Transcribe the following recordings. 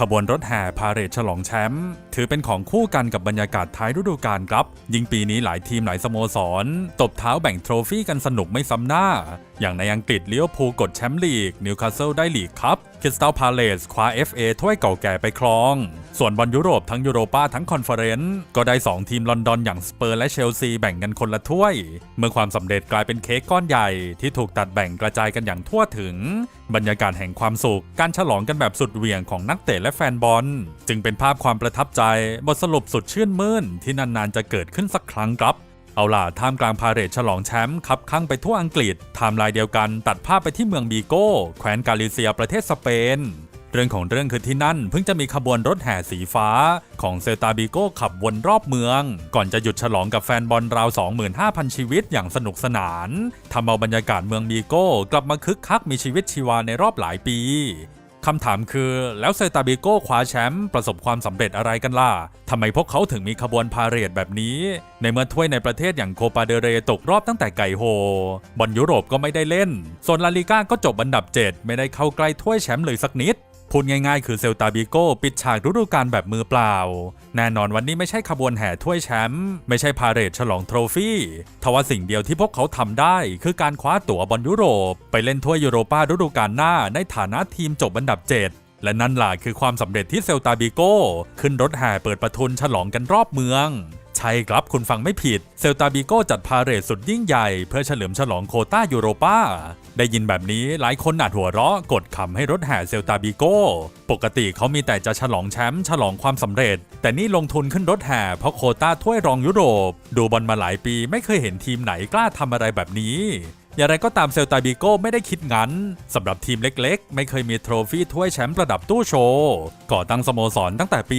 ขบวนรถแห่พาเหรดฉลองแชมป์ถือเป็นของคู่กันกับบรรยากาศท้ายฤดูกาลครับ ยิ่งปีนี้หลายทีมหลายสโมสร ตบเท้าแบ่งโทรฟี่กันสนุกไม่ซ้ำหน้า อย่างในอังกฤษเลี้ยวพูกดแชมป์ลีกนิวคาสเซิลได้ลีกครับ คริสตัลพาเลสคว้า FA ถ้วยเก่าแก่ไปครอง ส่วนบอลยุโรปทั้งยูโรปาทั้งคอนเฟอเรนซ์ก็ได้ 2 ทีมลอนดอนอย่างสเปอร์และเชลซีแบ่งกันคนละถ้วย เมื่อความสำเร็จกลายเป็นเค้กก้อนใหญ่ที่ถูกตัดแบ่งกระจายกันอย่างทั่วถึง บรรยากาศแห่งความสุข การฉลองกันแบบสุดเหวี่ยงของนักเตะและแฟนบอล จึงเป็นภาพความประทับใจบทสรุปสุดชื่นมื่นที่นานๆจะเกิดขึ้นสักครั้งครับ เอาล่ะท่ามกลางพาเหรดฉลองแชมป์ขับข้างไปทั่วอังกฤษไทม์ไลน์เดียวกันตัดภาพไปที่เมืองบีโก้แคว้นกาลิเซียประเทศสเปน เรื่องของเรื่องคือที่นั่นเพิ่งจะมีขบวนรถแห่สีฟ้า ของเซตาบิโก้ขับวนรอบเมือง ก่อนจะหยุดฉลองกับแฟนบอลราว 25,000 ชีวิตอย่างสนุกสนานทำเอาบรรยากาศเมืองบีโก้ กลับมาคึกคักมีชีวิตชีวาในรอบหลายปี คำถามคือแล้วเซตาบิโก้คว้าแชมป์ประสบความสำเร็จอะไรกันล่ะทำไมพวกเขาถึงมีขบวนพาเหรดแบบนี้ ในเมื่อถ้วยในประเทศอย่างโคปาเดเรตกรอบตั้งแต่ไก่โฮบอลยุโรปก็ไม่ได้เล่น ส่วนลาลิก้าก็จบอันดับ 7 ไม่ได้เข้าใกล้ถ้วยแชมป์เลยสักนิด พูดง่ายๆ คือเซลตาบิโก้ปิดฉากฤดูกาลแบบมือเปล่า แน่นอนวันนี้ไม่ใช่ขบวนแห่ถ้วยแชมป์ไม่ใช่พาเหรดฉลองโทรฟี่ทว่าสิ่งเดียวที่พวกเขาทำได้คือการคว้าตั๋วบอลยุโรป ไปเล่นถ้วยยูโรปาฤดูกาลหน้าในฐานะทีมจบอันดับ 7และนั่นล่ะคือความสำเร็จที่เซลตาบิโก้ ขึ้นรถแห่เปิดประทุนฉลองกันรอบเมือง ช่ครับคุณฟังไม่ผิด เซลตาบิโก้จัดพาเหรดสุดยิ่งใหญ่ เพื่อเฉลิมฉลองโคต้ายูโรปาได้ยินแบบนี้หลายคนอาจหัวเราะกดขำให้รถแห่เซลตาบิโก้ปกติเขามีแต่จะฉลองแชมป์ฉลองความสำเร็จ แต่นี่ลงทุนขึ้นรถแห่เพราะโคต้าถ้วยรองยุโรป ดูบอลมาหลายปีไม่เคยเห็นทีมไหนกล้าทำอะไรแบบนี้ อย่างไรก็ตามเซลตาบิโก้ไม่ได้คิดงั้นสำหรับทีมเล็กๆ ไม่เคยมีโทรฟี่ถ้วยแชมป์ระดับตู้โชว์ก่อตั้งสโมสรตั้งแต่ปี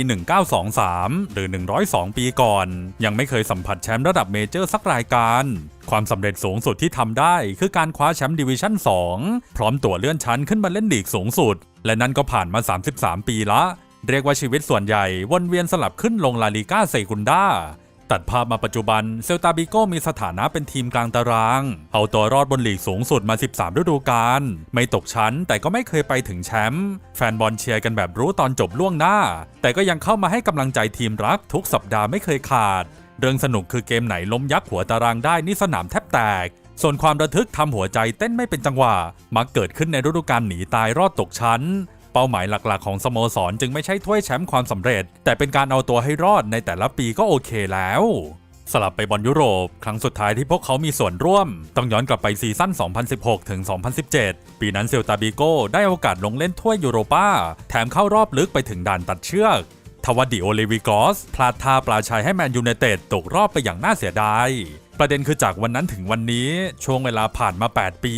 1923 หรือ 102 ปีก่อน ยังไม่เคยสัมผัสแชมป์ระดับเมเจอร์สักรายการความสำเร็จสูงสุดที่ทำได้คือการคว้าแชมป์ดิวิชั่น 2 พร้อมตั๋วเลื่อนชั้นขึ้นมาเล่นลีกสูงสุด และนั่นก็ผ่านมา 33 ปีละ เรียกว่าชีวิตส่วนใหญ่วนเวียนสลับขึ้นลงลาลิก้าเซกุนดา ตัดภาพมาปัจจุบันเซลตาบิโกมีสถานะเป็นทีมกลางตาราง เอาตัวรอดบนลีกสูงสุดมา 13 ฤดูกาลไม่ตกชั้นแต่ก็ไม่เคยไปถึงแชมป์แฟนบอลเชียร์กันแบบรู้ตอนจบล่วงหน้า แต่ก็ยังเข้ามาให้กำลังใจทีมรักทุกสัปดาห์ไม่เคยขาด เรื่องสนุกคือเกมไหนล้มยักษ์หัวตารางได้นี่สนามแทบแตก ส่วนความระทึกทำหัวใจเต้นไม่เป็นจังหวะมักเกิดขึ้นในฤดูกาลหนีตายรอดตกชั้น เป้าหมายหลักๆ ของสโมสรจึงไม่ใช่ถ้วยแชมป์ความสำเร็จ แต่เป็นการเอาตัวให้รอดในแต่ละปีก็โอเคแล้วสลับไปบอลยุโรป ครั้งสุดท้ายที่พวกเขามีส่วนร่วม ต้องย้อนกลับไปซีซั่น 2016 ถึง 2017 ปีนั้นเซลตาบิโก้ได้โอกาสลงเล่นถ้วยยูโรปาแถมเข้ารอบลึกไปถึงด่านตัดเชือกทว่าดิโอเลวิกอสพลาดท่าปลาชัยให้แมนยูไนเต็ดตกรอบไปอย่างน่าเสียดาย ประเด็นคือจากวันนั้นถึงวันนี้ช่วงเวลาผ่านมา 8 ปี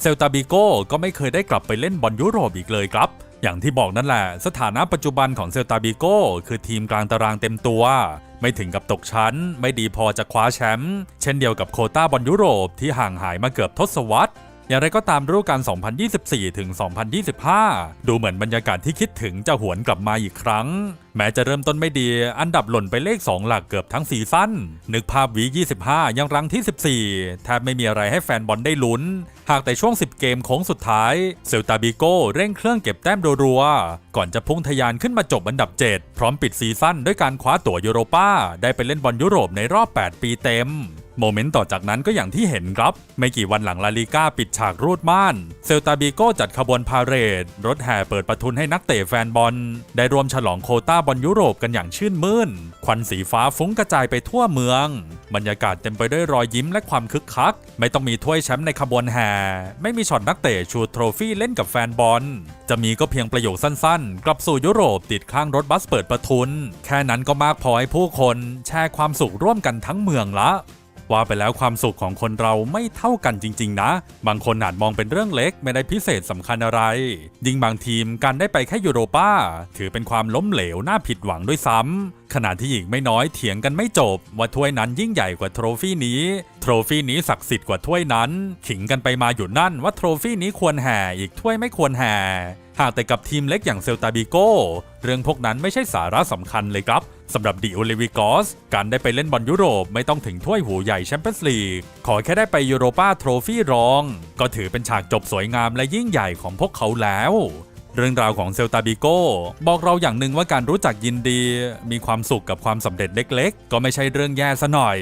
เซลตาบิโก้ก็ไม่เคยได้กลับไปเล่นบอลยุโรปอีกเลยครับ อย่างที่บอกนั่นแหละ สถานะปัจจุบันของเซลตาบิโก้คือทีมกลางตารางเต็มตัว ไม่ถึงกับตกชั้น ไม่ดีพอจะคว้าแชมป์เช่นเดียวกับโคต้าบอลยุโรปที่ห่างหายมาเกือบทศวรรษอย่างไรก็ตามฤดูกาล 2024 ถึง 2025 ดูเหมือนบรรยากาศที่คิดถึงจะหวนกลับมาอีกครั้ง แม้จะเริ่มต้นไม่ดี อันดับหล่นไปเลข 2 หลักเกือบทั้งซีซั่น นึกภาพวี25 ยังรังที่ 14 แทบไม่มีอะไรให้แฟนบอลได้ลุ้น หากแต่ช่วง 10 เกมโค้งสุดท้าย เซลตาบิโก้เร่งเครื่องเก็บแต้มรัวๆ ก่อนจะพุ่งทะยานขึ้นมาจบอันดับ 7 พร้อมปิดซีซั่นด้วยการคว้าตั๋วยูโรป้า ได้ไปเล่นบอลยุโรปในรอบ 8 ปีเต็มโมเมนต์ต่อจากนั้นก็อย่างที่เห็นครับ ไม่กี่วันหลังลาลิก้าปิดฉากรูดม่าน เซลตาบิโก้จัดขบวนพาเหรด รถแห่เปิดประทุนให้นักเตะแฟนบอล ได้รวมฉลองโคต้าบอลยุโรปกันอย่างชื่นมื่น ควันสีฟ้าฟุ้งกระจายไปทั่วเมือง บรรยากาศเต็มไปด้วยรอยยิ้มและความคึกคัก ไม่ต้องมีถ้วยแชมป์ในขบวนแห่ ไม่มีช็อตนักเตะชูโทรฟี่เล่นกับแฟนบอล จะมีก็เพียงประโยคสั้นๆ กลับสู่ยุโรปติดข้างรถบัสเปิดประทุน แค่นั้นก็มากพอให้ผู้คน แชร์ความสุขร่วมกันทั้งเมืองละ ว่าไปแล้วความสุขของคนเราไม่เท่ากันจริง ๆ นะ บางคนอาจมองเป็นเรื่องเล็กไม่ได้พิเศษสำคัญอะไร ยิ่งบางทีมการได้ไปแค่ยูโรปาถือเป็นความล้มเหลวน่าผิดหวังด้วยซ้ำขณะที่อีกไม่น้อยเถียงกันไม่จบ ว่าถ้วยนั้นยิ่งใหญ่กว่าโทรฟี่นี้ โทรฟี่นี้ศักดิ์สิทธิ์กว่าถ้วยนั้น ขิงกันไปมาอยู่นั่นว่าโทรฟี่นี้ควรแห่อีกถ้วยไม่ควรแห่หากแต่กับทีมเล็กอย่างเซลตาบิโกเรื่องพวกนั้นไม่ใช่สาระสำคัญเลยครับ สำหรับดิโอเลวิกอสการได้ไปเล่นบอลยุโรปไม่ต้องถึงถ้วยหูใหญ่แชมเปี้ยนส์ลีก ขอแค่ได้ไปยูโรปาโทรฟี่รอง ก็ถือเป็นฉากจบสวยงามและยิ่งใหญ่ของพวกเขาแล้วเรื่องราวของเซลตาบิโก้บอกเราอย่างหนึ่งว่าการรู้จักยินดี มีความสุขกับความสำเร็จเล็ก ๆ ก็ไม่ใช่เรื่องแย่ซะหน่อย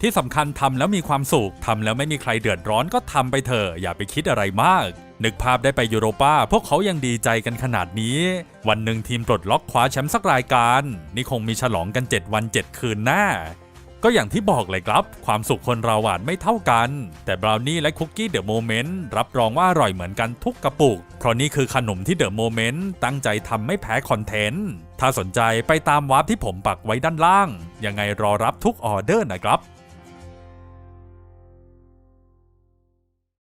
ที่สำคัญทำแล้วมีความสุขทำแล้วไม่มีใครเดือดร้อนก็ทำไปเถอะอย่าไปคิดอะไรมาก นึกภาพได้ไปยูโรป้าพวกเขายังดีใจกันขนาดนี้ วันหนึ่งทีมปลดล็อกคว้าแชมป์สักรายการ นี่คงมีฉลองกัน 7 วัน 7 คืนแน่ก็อย่างที่บอกเลยครับ ความสุขคนเราอาจไม่เท่ากัน แต่บราวนี่และคุกกี้เดอะโมเมนต์รับรองว่าอร่อยเหมือนกันทุกกระปุก เพราะนี่คือขนมที่เดอะโมเมนต์ตั้งใจทำไม่แพ้คอนเทนต์ ถ้าสนใจไปตามวาร์ปที่ผมปักไว้ด้านล่าง ยังไงรอรับทุกออเดอร์นะครับ